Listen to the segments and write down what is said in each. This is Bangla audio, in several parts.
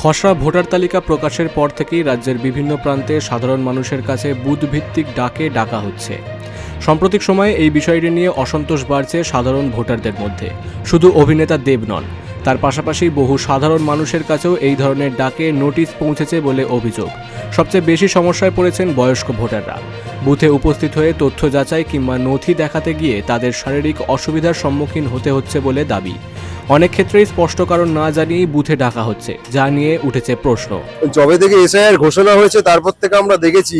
খসড়া ভোটার তালিকা প্রকাশের পর থেকেই রাজ্যের বিভিন্ন প্রান্তে সাধারণ মানুষের কাছে বুথভিত্তিক ডাকে ডাকা হচ্ছে। সাম্প্রতিক সময়ে এই বিষয়টি নিয়ে অসন্তোষ বাড়ছে সাধারণ ভোটারদের মধ্যে। শুধু অভিনেতা দেব নন, তার পাশাপাশি বহু সাধারণ মানুষের কাছেও এই ধরনের ডাকে নোটিশ পৌঁছেছে বলে অভিযোগ। সবচেয়ে বেশি সমস্যায় পড়েছেন বয়স্ক ভোটাররা। বুথে উপস্থিত হয়ে তথ্য যাচাই কিংবা নথি দেখাতে গিয়ে তাদের শারীরিক অসুবিধার সম্মুখীন হতে হচ্ছে বলে দাবি। অনেক ক্ষেত্রেই স্পষ্ট কারণ না জানিয়েই বুথে ডাকা হচ্ছে, যা নিয়ে উঠেছে প্রশ্ন। যবে থেকে এসআইআর ঘোষণা হয়েছে, তারপর থেকে আমরা দেখেছি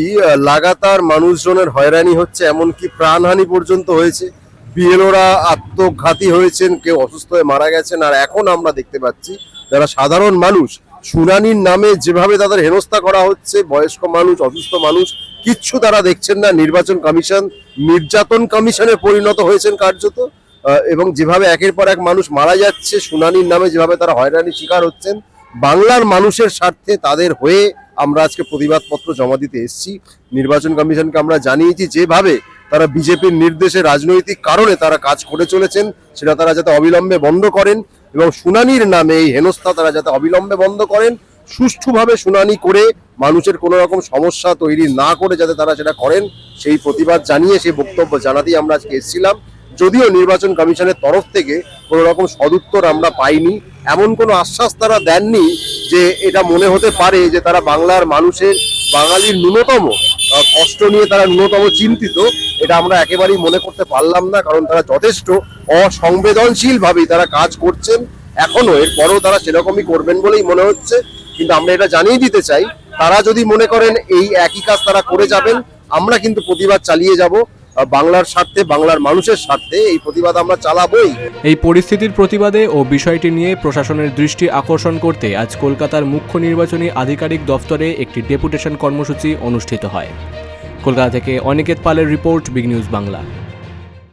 লাগাতার মানুষজনের হয়রানি হচ্ছে, এমনকি প্রাণহানি পর্যন্ত হয়েছে। বিএলওরা আত্মঘাতী হয়েছেন, কেউ অসুস্থ হয়ে মারা গেছেন, আর এখন আমরা দেখতে পাচ্ছি, যারা সাধারণ মানুষ, শুনানির নামে যেভাবে তাদের হেনস্থা করা হচ্ছে, বয়স্ক মানুষ, অসুস্থ মানুষ, কিচ্ছু তারা দেখছেন না। নির্বাচন কমিশন, নির্যাতন কমিশনে পরিণত হয়েছেন কার্যত। এবং যেভাবে একের পর এক মানুষ মারা যাচ্ছে, শুনানির নামে যেভাবে তারা হয়রানির শিকার হচ্ছেন, বাংলার মানুষের স্বার্থে তাদের হয়ে আমরা আজকে প্রতিবাদপত্র জমা দিতে এসেছি। নির্বাচন কমিশনকে আমরা জানিয়েছি, যেভাবে তারা বিজেপির নির্দেশে রাজনৈতিক কারণে তারা কাজ করে চলেছেন, সেটা তারা যাতে অবিলম্বে বন্ধ করেন এবং শুনানির নামে এই হেনস্থা তারা যাতে অবিলম্বে বন্ধ করেন, সুষ্ঠুভাবে শুনানি করে মানুষের কোনো রকম সমস্যা তৈরি না করে যাতে তারা সেটা করেন, সেই প্রতিবাদ জানিয়ে সেই বক্তব্য জানাতেই আমরা আজকে এসেছিলাম। যদিও নির্বাচন কমিশনের তরফ থেকে কোনো রকম সদুত্তর আমরা পাইনি, এমন কোনো আশ্বাস তারা দেননি যে এটা মনে হতে পারে যে তারা বাংলার মানুষের, বাঙালির ন্যূনতম কষ্ট নিয়ে তারা ন্যূনতম চিন্তিত, এটা আমরা একেবারেই মনে করতে পারলাম না, কারণ তারা যথেষ্ট অসংবেদনশীলভাবেই তারা কাজ করছেন। এখনও এরপরও তারা সেরকমই করবেন বলেই মনে হচ্ছে, কিন্তু আমরা এটা জানিয়ে দিতে চাই, তারা যদি মনে করেন এই একই কাজ তারা করে যাবেন, আমরা কিন্তু প্রতিবাদ চালিয়ে যাব। বাংলার স্বার্থে, বাংলার মানুষের স্বার্থে এই প্রতিবাদ আমরা চালাবই। এই পরিস্থিতির প্রতিবাদে ও বিষয়টি নিয়ে প্রশাসনের দৃষ্টি আকর্ষণ করতে আজ কলকাতার মুখ্য নির্বাচনী আধিকারিক দফতরে একটি ডেপুটেশন কর্মসূচি অনুষ্ঠিত হয়। কলকাতা থেকে অনিকেত পালের রিপোর্ট, বিগ নিউজ বাংলা।